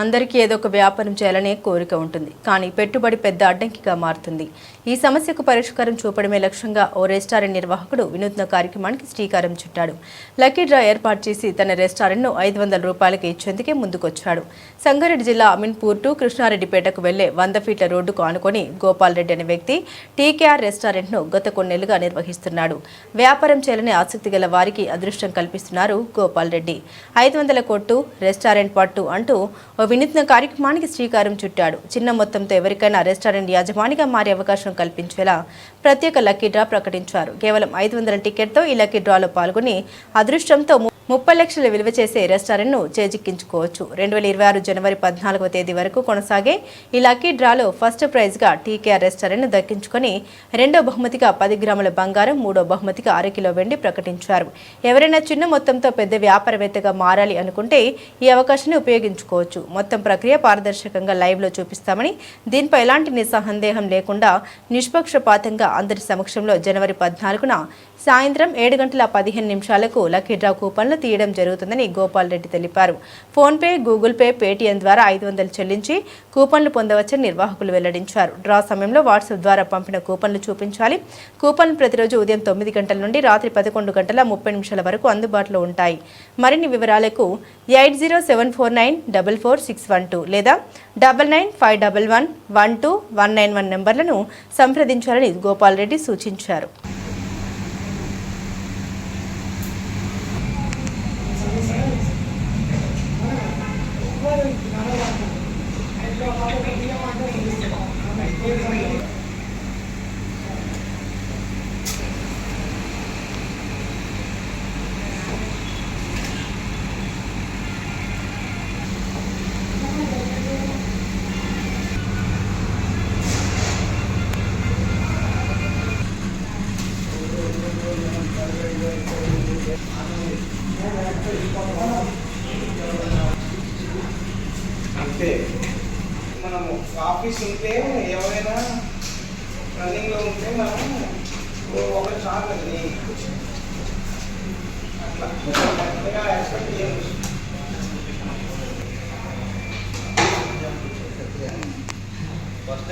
అందరికీ ఏదో ఒక వ్యాపారం చేయాలనే కోరిక ఉంటుంది. కానీ పెట్టుబడి పెద్ద అడ్డంకిగా మారుతుంది. ఈ సమస్యకు పరిష్కారం చూపడమే లక్ష్యంగా ఓ రెస్టారెంట్ నిర్వాహకుడు వినూత్న కార్యక్రమానికి శ్రీకారం చుట్టాడు. లక్కీ డ్రా ఏర్పాటు చేసి తన రెస్టారెంట్ను ఐదు వందల రూపాయలకి ఇచ్చేందుకే ముందుకొచ్చాడు. సంగారెడ్డి జిల్లా అమీన్పూర్ టు కృష్ణారెడ్డిపేటకు వెళ్ళే వంద ఫీట్ల రోడ్డుకు ఆనుకొని గోపాల్ రెడ్డి అనే వ్యక్తి టీకేఆర్ రెస్టారెంట్ను గత కొన్నేళ్ళుగా నిర్వహిస్తున్నాడు. వ్యాపారం చేయాలనే ఆసక్తి గల వారికి అదృష్టం కల్పిస్తున్నారు గోపాల్ రెడ్డి. ఐదు వందల కొట్టు రెస్టారెంట్ పట్టు అంటూ ఓ వినూత్న కార్యక్రమానికి శ్రీకారం చుట్టాడు. చిన్న మొత్తంతో ఎవరికైనా రెస్టారెంట్ యాజమానిగా మారే అవకాశం కల్పించేలా ప్రత్యేక లక్కీ డ్రా ప్రకటించారు. కేవలం ఐదు వందల టికెట్తో ఈ లక్కీ డ్రాలో పాల్గొని అదృష్టంతో ముప్పై లక్షల విలువ చేసే రెస్టారెంట్ను చేజిక్కించుకోవచ్చు. రెండు వేల ఇరవై ఆరు జనవరి పద్నాలుగవ తేదీ వరకు కొనసాగే ఈ లక్కీ డ్రాలో ఫస్ట్ ప్రైజ్గా టీకేఆర్ రెస్టారెంట్ను దక్కించుకొని రెండో బహుమతిగా పది గ్రాముల బంగారం మూడో బహుమతిగా అర కిలో వెండి ప్రకటించారు. ఎవరైనా చిన్న మొత్తంతో పెద్ద వ్యాపారవేత్తగా మారాలి అనుకుంటే ఈ అవకాశాన్ని ఉపయోగించుకోవచ్చు. మొత్తం ప్రక్రియ పారదర్శకంగా లైవ్లో చూపిస్తామని దీనిపై ఎలాంటి నిస్సందేహం లేకుండా నిష్పక్షపాతంగా అందరి సమక్షంలో జనవరి పద్నాలుగున సాయంత్రం ఏడు గంటల పదిహేను నిమిషాలకు లక్కీ డ్రా కూపన్లు తీయడం జరుగుతుందని గోపాల్ రెడ్డి తెలిపారు. ఫోన్పే గూగుల్ పే పేటీఎం ద్వారా ఐదు వందలు చెల్లించి కూపన్లు పొందవచ్చని నిర్వాహకులు వెల్లడించారు. డ్రా సమయంలో వాట్సాప్ ద్వారా పంపిన కూపన్లు చూపించాలి. కూపన్లు ప్రతిరోజు ఉదయం తొమ్మిది గంటల నుండి రాత్రి పదకొండు గంటల ముప్పై నిమిషాల వరకు అందుబాటులో ఉంటాయి. మరిన్ని వివరాలకు eight zero seven four nine double four six one two లేదా double nine five double one one two one nine one నెంబర్లను సంప్రదించాలని గోపాల్ రెడ్డి సూచించారు. మనము ఆఫీస్ ఉంటే ఎవరైనా రన్నింగ్లో ఉంటే మనం ఒక చాలు అండి అట్లా పెద్దగా ఎక్స్పెక్ట్ చేయము ఫస్ట్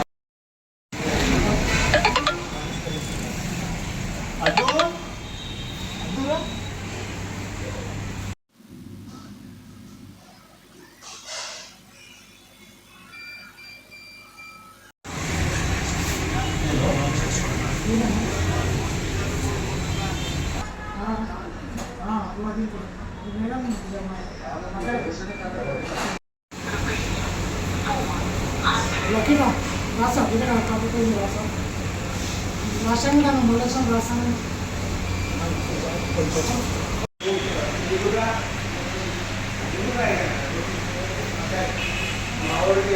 లక్కీగా రాసాం ఇక్కడ కాకపోతే రాసాం రాసాం కానీ మూడు లక్షలు రాసాను మా ఊరికి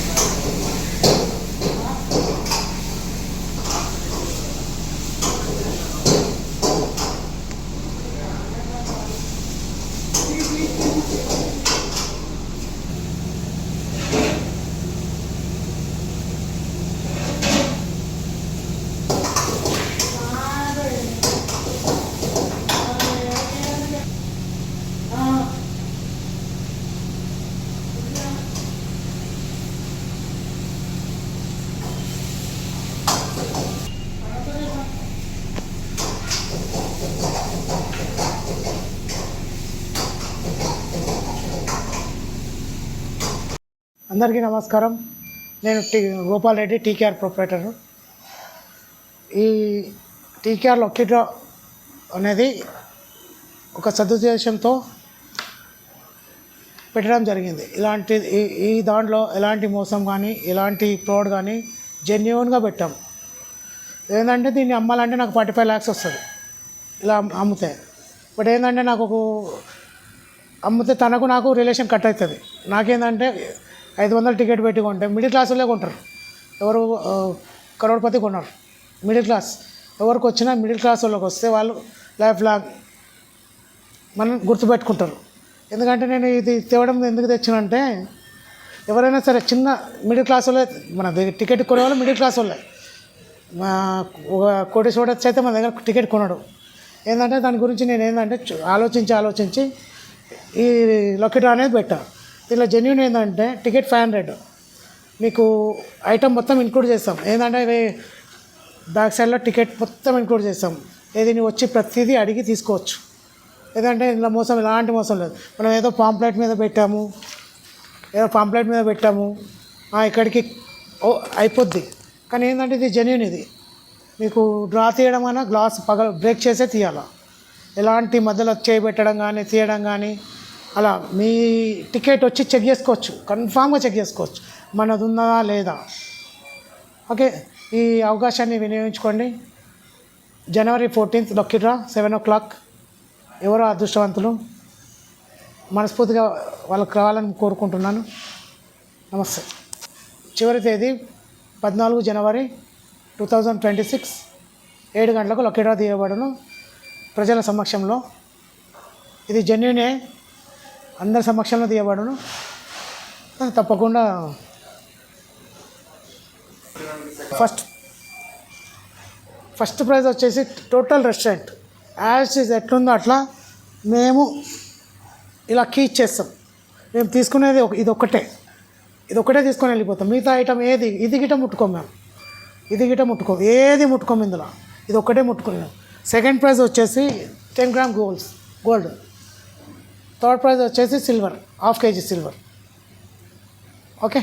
అందరికీ నమస్కారం. నేను T Gopal Reddy TKR proprietor. ఈ టీకేఆర్ లొక్కిడ్రా అనేది ఒక సదుద్దేశంతో పెట్టడం జరిగింది. ఇలాంటి ఈ ఈ దాంట్లో ఎలాంటి మోసం కానీ ఎలాంటి ఫ్రాడ్ కానీ జెన్యున్గా పెట్టాం. ఏంటంటే దీన్ని అమ్మాలంటే నాకు ఫార్టీ ఫైవ్ ల్యాక్స్ వస్తుంది. ఇలా అమ్ముతే అమ్మితే. బట్ ఏంటంటే నాకు ఒక అమ్మితే తనకు నాకు రిలేషన్ కట్ అవుతుంది. నాకేంటంటే ఐదు వందలు టికెట్ పెట్టి కొంటే మిడిల్ క్లాస్ వాళ్ళే కొంటారు. ఎవరు కరోడ్పతి కొన్నారు. మిడిల్ క్లాస్ ఎవరికి వచ్చినా మిడిల్ క్లాస్ వాళ్ళకి వస్తే వాళ్ళు లైఫ్ లాంగ్ మనం గుర్తుపెట్టుకుంటారు. ఎందుకంటే నేను ఇది తేవడం ఎందుకు తెచ్చినంటే ఎవరైనా సరే చిన్న మిడిల్ క్లాస్ వాళ్ళే మన దగ్గర టికెట్ కొనేవాళ్ళు మిడిల్ క్లాస్ వాళ్ళే. మా ఒక కోటి చూడొచ్చు అయితే మన దగ్గర టికెట్ కొనడు. ఏంటంటే దాని గురించి నేను ఏంటంటే ఆలోచించి ఆలోచించి ఈ లొకెట్ అనేది పెట్టాను దీనిలో జెన్యున్ ఏంటంటే టికెట్ ఫైవ్ హండ్రెడ్ మీకు ఐటమ్ మొత్తం ఇంక్లూడ్ చేస్తాం. ఏంటంటే బ్యాక్ సైడ్లో టికెట్ మొత్తం ఇంక్లూడ్ చేస్తాం. ఏది నువ్వు వచ్చి ప్రతిదీ అడిగి తీసుకోవచ్చు. ఏదంటే ఇందులో మోసం ఎలాంటి మోసం లేదు. మనం ఏదో పాంప్లెట్ మీద పెట్టాము. ఏదో పాంప్లెట్ మీద పెట్టాము. ఆ, ఇక్కడికి ఓ అయిపోద్ది. కానీ ఏంటంటే ఇది జెన్యున్ ఇది. మీకు డ్రా తీయడం అయినా గ్లాస్ పగల బ్రేక్ చేసే తీయాలా. ఎలాంటి మధ్యలో చేయబెట్టడం కానీ తీయడం కానీ అలా మీ టికెట్ వచ్చి చెక్ చేసుకోవచ్చు. కన్ఫామ్గా చెక్ చేసుకోవచ్చు. మనది ఉందా లేదా? ఓకే. ఈ అవకాశాన్ని వినియోగించుకోండి. జనవరి fourteenth lucky draw seven o'clock. ఎవరో అదృష్టవంతులు? మనస్ఫూర్తిగా వాళ్ళకి రావాలని కోరుకుంటున్నాను. నమస్తే. చివరి తేదీ పద్నాలుగు జనవరి టూ థౌజండ్ ట్వంటీ సిక్స్. ఏడు గంటలకు లొకేటా తీయబడను. ప్రజల సమక్షంలో. ఇది జెన్యునే అందరి సమక్షంలో తీయబడును. తప్పకుండా ఫస్ట్ ఫస్ట్ ప్రైజ్ వచ్చేసి టోటల్ రెస్టారెంట్ యాజ్ ఇస్ ఎట్లుందో అట్లా మేము ఇలా కీ ఇచ్చేస్తాం. మేము తీసుకునేది ఒక- ఇది ఒక్కటే. ఇది ఒక్కటే తీసుకొని వెళ్ళిపోతాం. మిగతా ఐటమ్ ఏది? ఇది గిట ముట్టుకోం మేము. ఇది గిట ముట్టుకోం ఏది ముట్టుకోం ఇందులో? ఇది ఒక్కటే ముట్టుకున్నాం సెకండ్ ప్రైజ్ వచ్చేసి ten gram golds gold third prize వచ్చేసి silver half KG silver okay